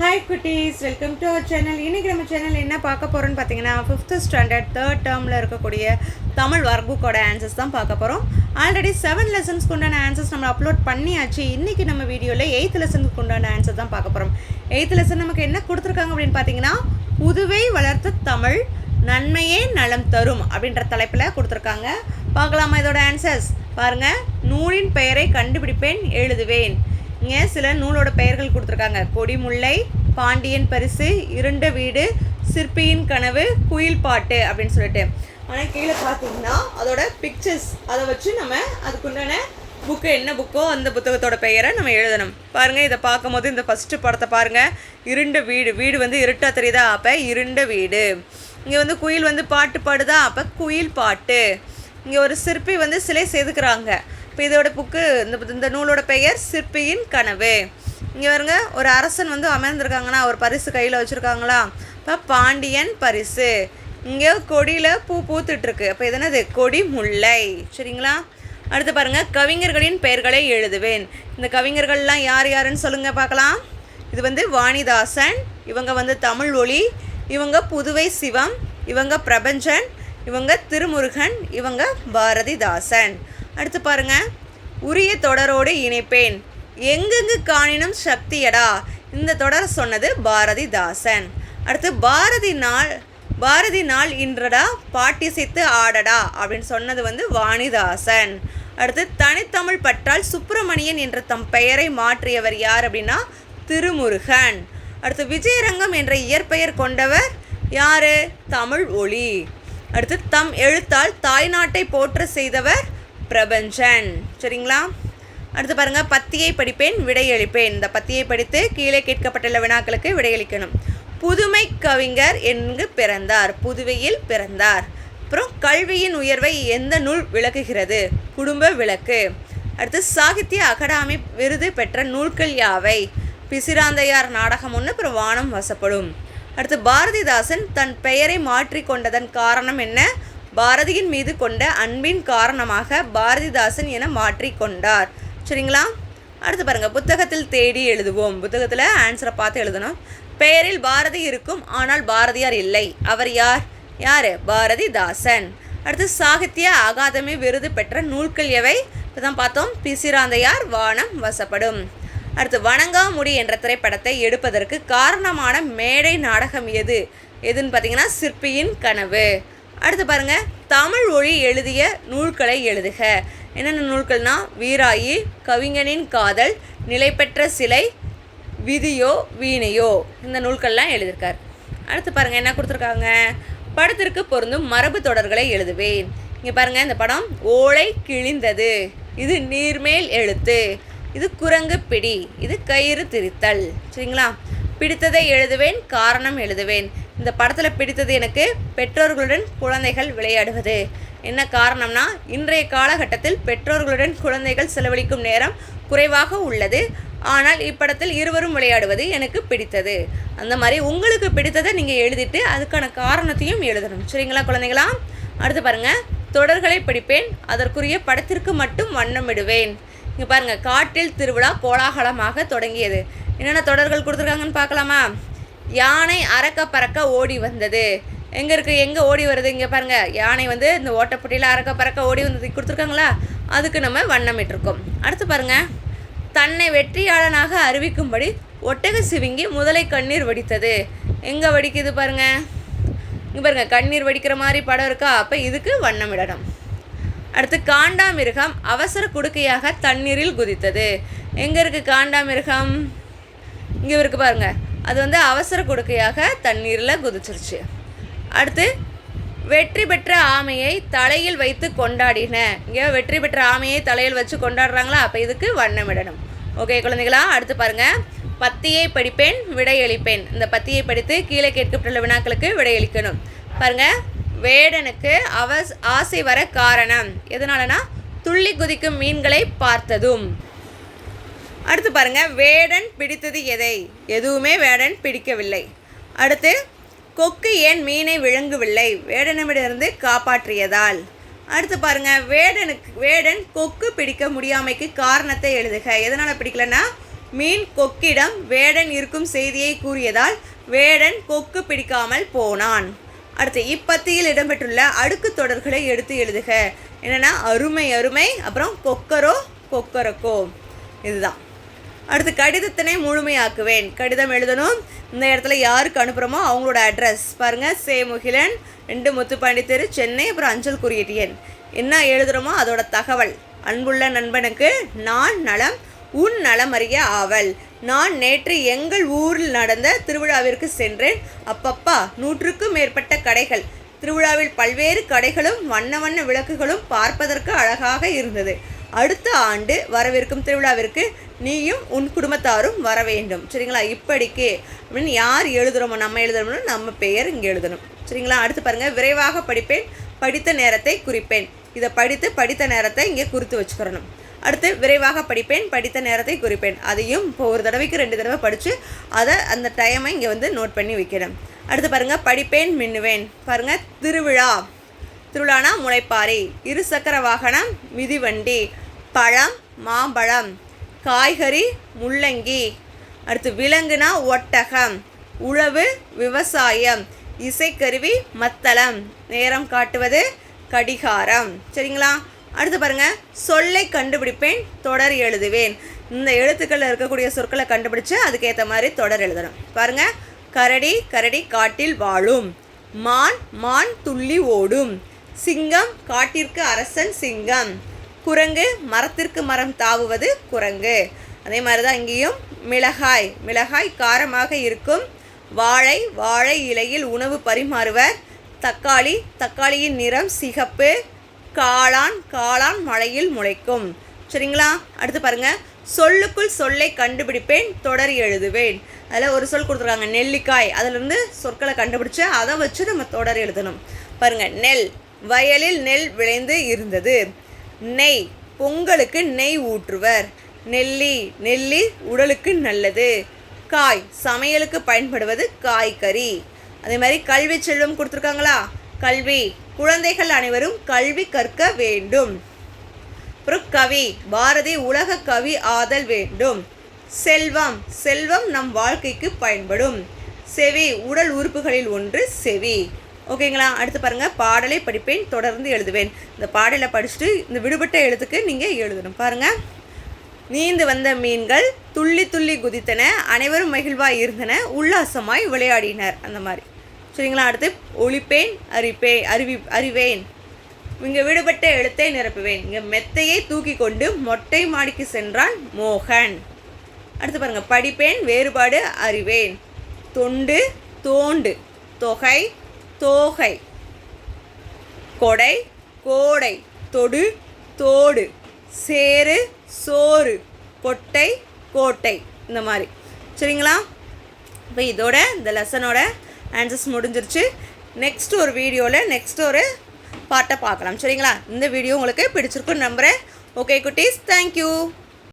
Hi குட்டீஸ் welcome to our channel இன்றைக்கி நம்ம சேனல் என்ன பார்க்க போகிறோம்னு பார்த்தீங்கன்னா ஃபிஃப்த்து ஸ்டாண்டர்ட் தேர்ட் டேர்மில் இருக்கக்கூடிய தமிழ் ஒர்க் புக்கோட ஆன்சர்ஸ் தான் பார்க்க போகிறோம் ஆல்ரெடி செவன் லெசன்ஸ்க்கு உண்டான ஆன்சர்ஸ் நம்ம அப்லோட் பண்ணியாச்சு. இன்றைக்கி நம்ம வீடியோவில் எயித் லெசனுக்கு உண்டான ஆன்சர் தான் பார்க்க போகிறோம் எயித் லெசன் நமக்கு என்ன கொடுத்துருக்காங்க அப்படின்னு பார்த்தீங்கன்னா புதுவை வளர்த்த தமிழ் நன்மையே நலம் தரும் அப்படின்ற தலைப்பில் கொடுத்துருக்காங்க. பார்க்கலாமா இதோட ஆன்சர்ஸ் பாருங்கள் நூலின் பெயரை கண்டுபிடிப்பேன் எழுதுவேன். இங்கே சில நூலோட பெயர்கள் கொடுத்துருக்காங்க. கொடிமுல்லை பாண்டியன் பரிசு இருண்ட வீடு சிற்பியின் கனவு குயில் பாட்டு அப்படின்னு சொல்லிட்டு. ஆனால் கீழே பார்த்தீங்கன்னா அதோட பிக்சர்ஸ் அதை வச்சு நம்ம அதுக்குண்டான புக்கு என்ன புக்கோ அந்த புத்தகத்தோட பெயரை நம்ம எழுதணும். பாருங்கள் இதை பார்க்கும்போது இந்த ஃபஸ்ட்டு படத்தை பாருங்கள் இருண்ட வீடு. வீடு வந்து இருட்டாக தெரியுதா? அப்போ இருண்ட வீடு. இங்கே வந்து குயில் வந்து பாட்டு பாடுதா? அப்போ குயில் பாட்டு. இங்கே ஒரு சிற்பி வந்து சிலை செதுக்குறாங்க. இப்போ இதோட புக்கு இந்த இந்த நூலோட பெயர் சிற்பியின் கனவு. இங்கே வருங்க ஒரு அரசன் வந்து அமர்ந்திருக்காங்கன்னா ஒரு பரிசு கையில் வச்சுருக்காங்களா? இப்போ பாண்டியன் பரிசு. இங்கே கொடியில் பூ பூத்துட்ருக்கு அப்போ இது என்னது? கொடி முல்லை. சரிங்களா? அடுத்து பாருங்கள் கவிஞர்களின் பெயர்களை எழுதுவேன். இந்த கவிஞர்கள்லாம் யார் யாருன்னு சொல்லுங்கள் பார்க்கலாம். இது வந்து வாணிதாசன் இவங்க வந்து தமிழ் ஒளி இவங்க புதுவை சிவம் இவங்க பிரபஞ்சன் இவங்க திருமுருகன் இவங்க பாரதிதாசன். அடுத்து பாருங்க. உரிய தொடரோடு இணைப்பேன். எங்கெங்கு காணினும் சக்தியடா. இந்த தொடர் சொன்னது பாரதிதாசன். அடுத்து பாரதி நாள் பாரதி நாள் இன்றடா பாட்டிசைத்து ஆடடா அப்படின்னு சொன்னது வந்து வாணிதாசன். அடுத்து தனித்தமிழ் பற்றால் சுப்பிரமணியன் என்ற தம் பெயரை மாற்றியவர் யார் அப்படின்னா திருமுருகன். அடுத்து விஜயரங்கம் என்ற இயற்பெயர் கொண்டவர் யாரு? தமிழ் ஒளி. அடுத்து தம் எழுத்தால் தாய்நாட்டை போற்ற செய்தவர் பிரபஞ்சன். சரிங்களா? அடுத்து பாருங்கள் பத்தியை படிப்பேன் விடையளிப்பேன் இந்த பத்தியை படித்து கீழே கேட்கப்பட்டுள்ள வினாக்களுக்கு விடையளிக்கணும் புதுமை கவிஞர் என்று பிறந்தார் புதுவையில் பிறந்தார். அப்புறம் கல்வியின் உயர்வை எந்த நூல் விளக்குகிறது? குடும்ப விளக்கு. அடுத்து சாகித்ய அகாடமி விருது பெற்ற நூல்கள் யாவை? பிசிராந்தையார் நாடகம் ஒன்று அப்புறம் வானம் வசப்படும். அடுத்து பாரதிதாசன் தன் பெயரை மாற்றி கொண்டதன் காரணம் என்ன? பாரதியின் மீது கொண்ட அன்பின் காரணமாக பாரதிதாசன் என மாற்றிக்கொண்டார். சரிங்களா? அடுத்து பாருங்கள் புத்தகத்தில் தேடி எழுதுவோம். புத்தகத்தில் ஆன்சரை பார்த்து எழுதணும். பெயரில் பாரதி இருக்கும் ஆனால் பாரதியார் இல்லை. அவர் யார்? யார்? பாரதிதாசன். அடுத்து சாகித்ய அகாதமி விருது பெற்ற நூல்கள் எவை? இப்போ தான் பார்த்தோம் பிசிராந்தையார் வானம் வசப்படும். அடுத்து வணங்காமுடி என்ற திரைப்படத்தை எடுப்பதற்கு காரணமான மேடை நாடகம் எது? எதுன்னு பார்த்தீங்கன்னா சிற்பியின் கனவு. அடுத்து பாருங்க தமிழ் மொழி எழுதிய நூல்களை எழுதுக. என்னென்ன நூல்கள்னா வீராயி கவிஞனின் காதல் நிலைபெற்ற சிலை விதியோ வீணையோ இந்த நூல்கள்லாம் எழுதியிருக்கார் அடுத்து பாருங்கள் என்ன கொடுத்துருக்காங்க? படத்திற்கு பொருந்தும் மரபு தொடர்களை எழுதுவேன். இங்கே பாருங்கள் இந்த படம் ஓலை கிழிந்தது இது நீர்மேல் எழுத்து இது குரங்கு பிடி இது கயிறு திரித்தல். சரிங்களா? பிடித்ததை எழுதுவேன் காரணம் எழுதுவேன். இந்த படத்தில் பிடித்தது எனக்கு பெற்றோர்களுடன் குழந்தைகள் விளையாடுவது. என்ன காரணம்னா இன்றைய காலகட்டத்தில் பெற்றோர்களுடன் குழந்தைகள் செலவழிக்கும் நேரம் குறைவாக உள்ளது. ஆனால் இப்படத்தில் இருவரும் விளையாடுவது எனக்கு பிடித்தது. அந்த மாதிரி உங்களுக்கு பிடித்ததை நீங்கள் எழுதிட்டு அதுக்கான காரணத்தையும் எழுதணும். சரிங்களா குழந்தைங்களா அடுத்து பாருங்கள் தொடர்களை படிப்பேன் அதற்குரிய படத்திற்கு மட்டும் வண்ணமிடுவேன். இங்கே பாருங்கள் காட்டில் திருவிழா கோலாகலமாக தொடங்கியது. என்னென்ன தொடர்கள் கொடுத்துருக்காங்கன்னு பார்க்கலாமா? யானை அறக்க பறக்க ஓடி வந்தது. எங்கே இருக்குது எங்கே ஓடி வருது? இங்கே பாருங்கள் யானை வந்து இந்த ஓட்டப்பட்டியில் அறக்க பறக்க ஓடி வந்தது கொடுத்துருக்காங்களா? அதுக்கு நம்ம வண்ணமிட்டிருக்கோம் அடுத்து பாருங்கள் தன்னை வெற்றியாளனாக அறிவிக்கும்படி ஒட்டக சிவிங்கி முதலை கண்ணீர் வடித்தது. எங்கே வடிக்குது பாருங்கள் இங்கே பாருங்கள் கண்ணீர் வடிக்கிற மாதிரி படம் இருக்கா? அப்போ இதுக்கு வண்ணமிடணும். அடுத்து காண்டாமிருகம் அவசர குடுக்கையாக தண்ணீரில் குதித்தது. எங்கே இருக்குது காண்டாமிருகம் இங்கே இருக்குது பாருங்கள் அது வந்து அவசர கொடுக்கையாக தண்ணீரில் குதிச்சிருச்சு. அடுத்து வெற்றி பெற்ற ஆமையை தலையில் வைத்து கொண்டாடின. இங்கே வெற்றி பெற்ற ஆமையை தலையில் வச்சு கொண்டாடுறாங்களா? அப்போ இதுக்கு வண்ணமிடணும். ஓகே குழந்தைகளா அடுத்து பாருங்கள் பத்தியை படிப்பேன் விடையளிப்பேன் இந்த பத்தியை படித்து கீழே கேட்கப்பட்டுள்ள வினாக்களுக்கு விடையளிக்கணும் பாருங்கள் வேடனுக்கு அவ ஆசை வர காரணம். எதனாலனா துள்ளி குதிக்கும் மீன்களை பார்த்ததும். அடுத்து பாருங்கள் வேடன் பிடித்தது எதை? எதுவுமே வேடன் பிடிக்கவில்லை. அடுத்து கொக்கு ஏன் மீனை விழுங்கவில்லை? வேடனமிடமிருந்து காப்பாற்றியதால். அடுத்து பாருங்க வேடனுக்கு வேடன் கொக்கு பிடிக்க முடியாமைக்கு காரணத்தை எழுதுக. எதனால் பிடிக்கலன்னா மீன் கொக்கிடம் வேடன் இருக்கும் செய்தியை கூறியதால் வேடன் கொக்கு பிடிக்காமல் போனான். அடுத்து இப்பத்தியில் இடம்பெற்றுள்ள அடுக்கு தொடர்களை எடுத்து எழுதுக. என்னென்னா அருமை அருமை அப்புறம் கொக்கரோ கொக்கரக்கோ. இதுதான். அடுத்து கடிதத்தினை முழுமையாக்குவேன். கடிதம் எழுதணும். இந்த இடத்துல யாருக்கு அனுப்புகிறோமோ அவங்களோட அட்ரஸ் பாருங்கள் சே. முகிலன் ரெண்டு முத்துப்பாண்டி தெரு சென்னை அப்புறம் அஞ்சல் குறியீட்டு எண் என்ன எழுதுகிறோமோ அதோட தகவல். அன்புள்ள நண்பனுக்கு நான் நலம் உன் நலம் அறிய ஆவல். நான் நேற்று எங்கள் ஊரில் நடந்த திருவிழாவிற்கு சென்றேன். அப்பப்பா நூற்றுக்கும் மேற்பட்ட கடைகள். திருவிழாவில் பல்வேறு கடைகளும் வண்ண வண்ண விளக்குகளும் பார்ப்பதற்கு அழகாக இருந்தது. அடுத்த ஆண்டு வரவிருக்கும் திருவிழாவிற்கு நீயும் உன் குடும்பத்தாரும் வர வேண்டும். சரிங்களா? இப்படிக்கு அப்படின்னு யார் எழுதுகிறோமோ நம்ம எழுதுறோமோ நம்ம பெயர் இங்கே எழுதணும். சரிங்களா? அடுத்து பாருங்கள் விரைவாக படிப்பேன் படித்த நேரத்தை குறிப்பேன். இதை படித்து படித்த நேரத்தை இங்கே குறித்து வச்சுக்கிறணும் அடுத்து விரைவாக படிப்பேன் படித்த நேரத்தை குறிப்பேன். அதையும் இப்போ ஒரு தடவைக்கு ரெண்டு தடவை படித்து அதை அந்த டைமை இங்கே வந்து நோட் பண்ணி வைக்கணும். அடுத்து பாருங்கள் படிப்பேன் மின்னுவேன். பாருங்கள் திருவிழா. திருவிழானா முளைப்பாறை. இருசக்கர வாகனம் மிதிவண்டி. பழம் மாம்பழம். காய்கறி முள்ளங்கி. அடுத்து விலங்குனா ஒட்டகம் உழவு விவசாயம் இசைக்கருவி மத்தளம். நேரம் காட்டுவது கடிகாரம். சரிங்களா? அடுத்து பாருங்க சொல்லை கண்டுபிடிப்பேன் தொடர் எழுதுவேன். இந்த எழுத்துக்களில் இருக்கக்கூடிய சொற்களை கண்டுபிடிச்சு அதுக்கேற்ற மாதிரி தொடர் எழுதணும். பாருங்க கரடி கரடி காட்டில் வாழும். மான் மான் துள்ளி ஓடும். சிங்கம் காட்டிற்கு அரசன் சிங்கம். குரங்கு மரத்திற்கு மரம் தாவுவது குரங்கு. அதே மாதிரி தான் இங்கேயும் மிளகாய் மிளகாய் காரமாக இருக்கும். வாழை வாழை இலையில் உணவு பரிமாறுவர். தக்காளி தக்காளியின் நிறம் சிகப்பு காளான் காளான் மழையில் முளைக்கும். சரிங்களா? அடுத்து பாருங்கள் சொல்லுக்குள் சொல்லை கண்டுபிடிப்பேன் தொடர் எழுதுவேன். அதில் ஒரு சொல் கொடுத்துருக்காங்க நெல்லிக்காய். அதிலிருந்து சொற்களை கண்டுபிடிச்சு அதை வச்சு நம்ம தொடர் எழுதணும். பாருங்கள் நெல். வயலில் நெல் விளைந்து இருந்தது. நெய் பொங்கலுக்கு நெய் ஊற்றுவர். நெல்லி நெல்லி உடலுக்கு நல்லது. காய் சமையலுக்கு பயன்படுவது காய்கறி. அதே மாதிரி கல்வி செல்வம் கொடுத்துருக்காங்களா? கல்வி. குழந்தைகள் அனைவரும் கல்வி கற்க வேண்டும். அப்புறம் கவி பாரதி உலக கவி ஆதல் வேண்டும். செல்வம் செல்வம் நம் வாழ்க்கைக்கு பயன்படும். செவி உடல் உறுப்புகளில் ஒன்று செவி. ஓகேங்களா? அடுத்து பாருங்கள் பாடலை படிப்பேன் தொடர்ந்து எழுதுவேன். இந்த பாடலை படிச்சுட்டு இந்த விடுபட்ட எழுத்துக்கு நீங்கள் எழுதணும். பாருங்கள் நீந்து வந்த மீன்கள் துள்ளி துள்ளி குதித்தன அனைவரும் மகிழ்வாய் இருந்தன உல்லாசமாய் விளையாடினர். அந்த மாதிரி. சரிங்களா? அடுத்து ஒழிப்பேன் அறிப்பே அறிவி அறிவேன் இங்கே விடுபட்ட எழுத்தை நிரப்புவேன். இங்கே மெத்தையை தூக்கி கொண்டு மொட்டை மாடிக்கு சென்றான் மோகன். அடுத்து பாருங்கள் படிப்பேன் வேறுபாடு அறிவேன். தொண்டு தோண்டு தொகை தோகை. கொடை கோடை தொடு தோடு. சேரு சோறு. கொட்டை கோட்டை. இந்த மாதிரி. சரிங்களா? இப்போ இதோட இந்த லெசனோட ஆன்சர்ஸ் முடிஞ்சிருச்சு. நெக்ஸ்ட் ஒரு வீடியோவில் நெக்ஸ்ட் ஒரு பாட்டை பார்க்கலாம். சரிங்களா? இந்த வீடியோ உங்களுக்கு பிடிச்சிருக்குன்னு நம்புகிறேன் ஓகே குட்டீஸ். தேங்க்யூ